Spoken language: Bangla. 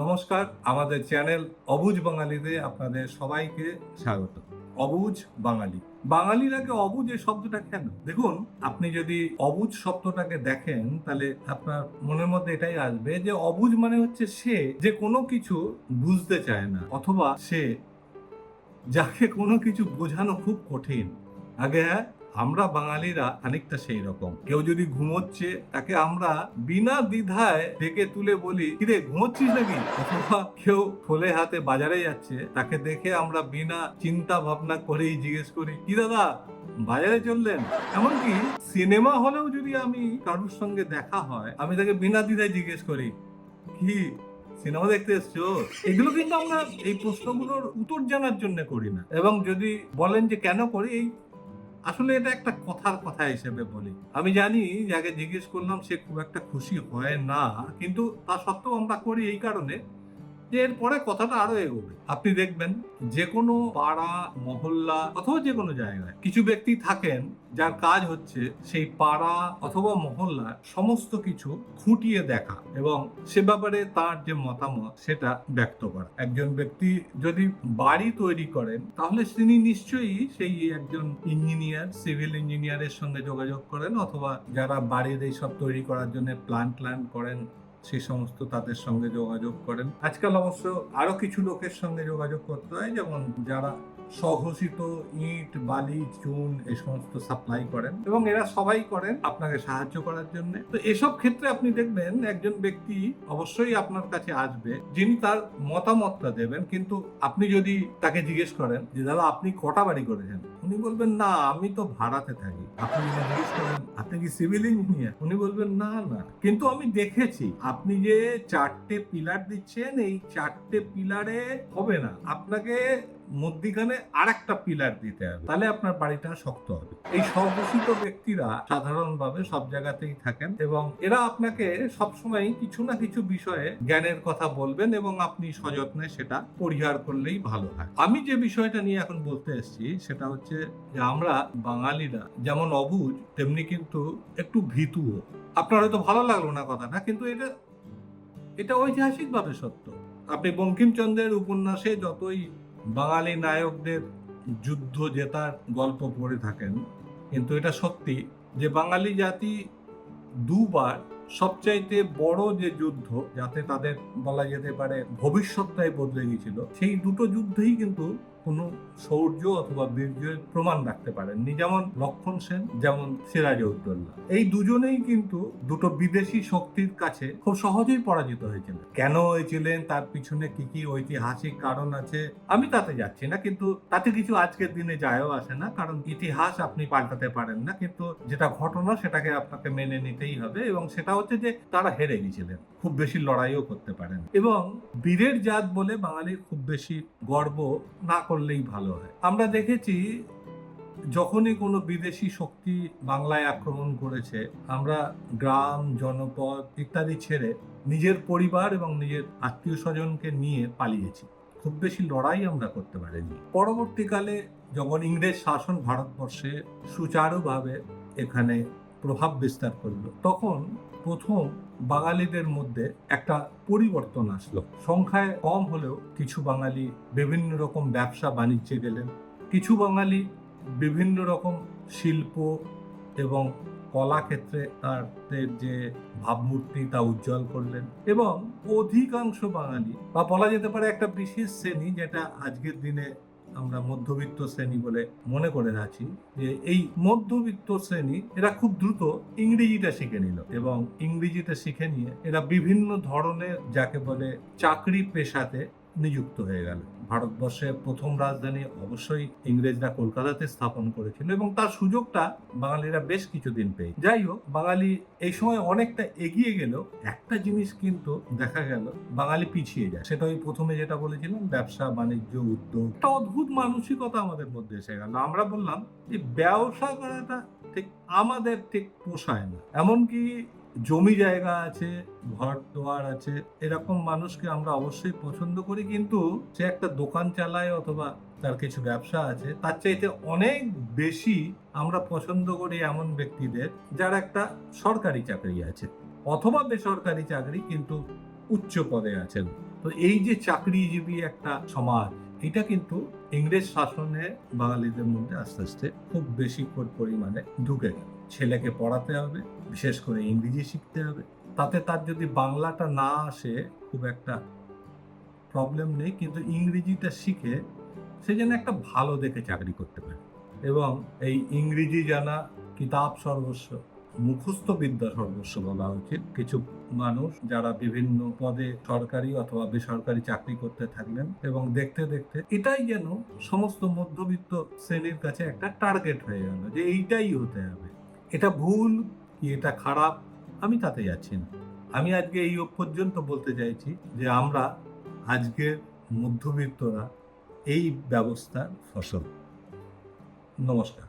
নমস্কার, আমাদের চ্যানেল অবুজ বাঙালিতে আপনাদের সবাইকে স্বাগত। অবুজ বাঙালি। বাঙালিরাকে অবুজ এই শব্দটা কেন? দেখুন, আপনি যদি অবুজ শব্দটাকে দেখেন, তাহলে আপনার মনের মধ্যে এটাই আসবে যে অবুজ মানে হচ্ছে সে যে কোনো কিছু বুঝতে চায় না, অথবা সে যাকে কোনো কিছু বোঝানো খুব কঠিন। আগে হ্যাঁ আমরা বাঙালিরা খানিকটা সেই রকম। কেউ যদি ঘুমোচ্ছে, তাকে আমরা বিনা দ্বিধায় ডেকে তুলে বলি, কিরে, ঘুমোচ্ছিস নাকি? অথবা কেউ খোলে হাতে বাজারে যাচ্ছে, তাকে দেখে আমরা বিনা চিন্তা ভাবনা করেই জিজ্ঞেস করি, কি দাদা, বাজারে চললেন? এমনকি সিনেমা হলেও যদি আমি কারোর সঙ্গে দেখা হয়, আমি তাকে বিনা দ্বিধায় জিজ্ঞেস করি, কি, সিনেমা দেখতে এসছো? এগুলো কিন্তু আমরা এই প্রশ্নগুলোর উত্তর জানার জন্য করি না। এবং যদি বলেন যে, কেন করি? এই আসলে এটা একটা কথার কথা হিসেবে বলি। আমি জানি যাকে জিজ্ঞেস করলাম সে খুব একটা খুশি হয় না, কিন্তু তা সত্ত্বেও আমরা করি এই কারণে। এরপরে কথাটা আরও এগোবে। আপনি দেখবেন যে কোনো পাড়া, মহল্লা অথবা যে কোনো জায়গায় কিছু ব্যক্তি থাকেন যার কাজ হচ্ছে সেই পাড়া অথবা মহল্লার সমস্ত কিছু খুঁটিয়ে দেখা এবং সে ব্যাপারে তার যে মতামত সেটা ব্যক্ত করা। একজন ব্যক্তি যদি বাড়ি তৈরি করেন, তাহলে তিনি নিশ্চয়ই সেই একজন ইঞ্জিনিয়ার, সিভিল ইঞ্জিনিয়ারের সঙ্গে যোগাযোগ করেন অথবা যারা বাড়ির এইসব তৈরি করার জন্য প্ল্যান প্ল্যান করেন সেই সমস্ত তাদের সঙ্গে যোগাযোগ করেন। আজকাল অবশ্য আরও কিছু লোকের সঙ্গে যোগাযোগ করতে হয়, যেমন যারা স্বঘোষিত ইট, বালি, চুন এই সমস্ত সাপ্লাই করেন এবং এরা সবাই করেন আপনাকে সাহায্য করার জন্য। তো এসব ক্ষেত্রে আপনি দেখবেন একজন ব্যক্তি অবশ্যই আপনার কাছে আসবে, যিনি তার মতামতটা দেবেন। কিন্তু আপনি যদি তাকে জিজ্ঞেস করেন যে, দাদা, আপনি কটা বাড়ি করেছেন? উনি বলবেন, না, আমি তো ভাড়াতে থাকি। আপনি জিজ্ঞেস করেন, আপনি কি সিভিল ইঞ্জিনিয়ার উনি বলবেন, না না। কিন্তু আমি দেখেছি, আপনি যে চারটে পিলার দিচ্ছেন, এই চারটে পিলারে হবে না। আপনাকে মধ্যিখানে আর একটা পিলার দিতে হবে। তাহলে আপনার বাড়িটা শক্ত হবে। এই স্বঘোষিত ব্যক্তিরা সাধারণভাবে সব জায়গাতেই থাকেন এবং এরা আপনাকে সবসময় কিছু না কিছু বিষয়ে জ্ঞানের কথা বলবেন এবং আপনি সযত্নে সেটা পরিহার করলেই ভালো হয়। আমি যে বিষয়টা নিয়ে এখন বলতে এসেছি, সেটা হচ্ছে যে আমরা বাঙালিরা যেমন অবুজ, তেমনি কিন্তু একটু ভীতুও। আপনার হয়তো ভালো লাগল না কথাটা, কিন্তু এটা এটা ঐতিহাসিকভাবে সত্য। আপনি বঙ্কিমচন্দ্রের উপন্যাসে যতই বাঙালি নায়কদের যুদ্ধ জেতার গল্প পড়ে থাকেন। কিন্তু এটা সত্যি যে বাঙালি জাতি দুবার সবচাইতে বড় যে যুদ্ধ, যাতে তাদের বলা যেতে পারে ভবিষ্যৎটাই বদলে গিয়েছিল, সেই দুটো যুদ্ধেই কিন্তু কোনো শৌর্য অথবা বীর্যের প্রমাণ রাখতে পারেননি। যেমন লক্ষণ সেন, যেমন সিরাজউদ্দৌলা এই দুজনেই কিন্তু দুটো বিদেশি শক্তির কাছে খুব সহজেই পরাজিত হয়েছিলেন। কেন হয়েছিলেন, তার পিছনে কি কি ঐতিহাসিক কারণ আছে, আমি তাতে যাচ্ছি না, কিন্তু তাতে কিছু আজকের দিনে যায়ও আসে না, কারণ ইতিহাস আপনি পাল্টাতে পারেন না, কিন্তু যেটা ঘটনা সেটাকে আপনাকে মেনে নিতেই হবে এবং সেটা হচ্ছে যে তারা হেরে গিয়েছিলেন খুব বেশি লড়াইও করতে পারেন এবং বীরের জাত বলে বাঙালির খুব বেশি গর্ব না করলেই ভালো হয়। আমরা দেখেছি যখনই কোনো বিদেশি শক্তি বাংলায় আক্রমণ করেছে, আমরা গ্রাম, জনপদ ইত্যাদি ছেড়ে নিজের পরিবার এবং নিজের আত্মীয় স্বজনকে নিয়ে পালিয়েছি। খুব বেশি লড়াই আমরা করতে পারিনি। পরবর্তীকালে যখন ইংরেজ শাসন ভারতবর্ষে সুচারুভাবে এখানে প্রভাব বিস্তার করল। তখন প্রথম বাঙালিদের মধ্যে একটা পরিবর্তন আসলো। সংখ্যায় কম হলেও কিছু বাঙালি বিভিন্ন রকম ব্যবসা বাণিজ্যে গেলেন। কিছু বাঙালি বিভিন্ন রকম শিল্প এবং কলাক্ষেত্রে তাদের যে ভাবমূর্তি তা উজ্জ্বল করলেন এবং অধিকাংশ বাঙালি বা বলা যেতে পারে একটা বিশেষ শ্রেণি যেটা আজকের দিনে আমরা মধ্যবিত্ত শ্রেণি বলে মনে করে আছি যে এই মধ্যবিত্ত শ্রেণি এরা খুব দ্রুত ইংরেজিটা শিখে নিল এবং ইংরেজিটা শিখে নিয়ে এরা বিভিন্ন ধরনের যাকে বলে চাকরি পেশাতে নিযুক্ত হয়ে গেল। ভারতবর্ষের প্রথম রাজধানী অবশ্যই ইংরেজরা কলকাতাতে স্থাপন করেছিল এবং তার সুযোগটা বাঙালিরা বেশ কিছুদিন পেয়ে যাই হোক, বাঙালি এই সময় অনেকটা এগিয়ে গেল একটা জিনিস কিন্তু দেখা গেল, বাঙালি পিছিয়ে যায়। সেটা ওই প্রথমে যেটা বলেছিলাম, ব্যবসা, বাণিজ্য, উদ্যোগ। একটা অদ্ভুত মানসিকতা আমাদের মধ্যে এসে গেল। আমরা বললাম যে ব্যবসা করাটা ঠিক আমাদের ঠিক পোষায় না। এমনকি জমি জায়গা আছে, ঘর দোয়ার আছে, এরকম মানুষকে আমরা অবশ্যই পছন্দ করি, কিন্তু সে একটা দোকান চালায় অথবা তার কিছু ব্যবসা আছে, তার চাইতে অনেক বেশি আমরা পছন্দ করি এমন ব্যক্তিদের যার একটা সরকারি চাকরি আছে অথবা বেসরকারি চাকরি কিন্তু উচ্চ পদে আছেন। তো এই যে চাকরিজীবী একটা সমাজ এটা কিন্তু ইংরেজ শাসনে বাঙালিদের মধ্যে আস্তে আস্তে খুব বেশি পর- পরিমাণে ঢুকে গেল। ছেলেকে পড়াতে হবে, বিশেষ করে ইংরেজি শিখতে হবে। তাতে তার যদি বাংলাটা না আসে, খুব একটা প্রবলেম নেই, কিন্তু ইংরেজিটা শিখে সে যেন একটা ভালো দেখে চাকরি করতে পারে। এবং এই ইংরেজি জানা কিতাব সর্বস্ব মুখস্থ বিদ্যা সর্বস্ব বলা উচিত। কিছু মানুষ যারা বিভিন্ন পদে সরকারি অথবা বেসরকারি চাকরি করতে থাকলেন এবং দেখতে দেখতে এটাই যেন সমস্ত মধ্যবিত্ত শ্রেণির কাছে একটা টার্গেট হয়ে গেল যে এইটাই হতে হবে। এটা ভুল কি এটা খারাপ? আমি তাতে যাচ্ছি না। আমি আজকে এই পর্যন্ত বলতে চাইছি যে আমরা আজকের মধ্যবিত্তরা এই ব্যবস্থার ফসল। নমস্কার।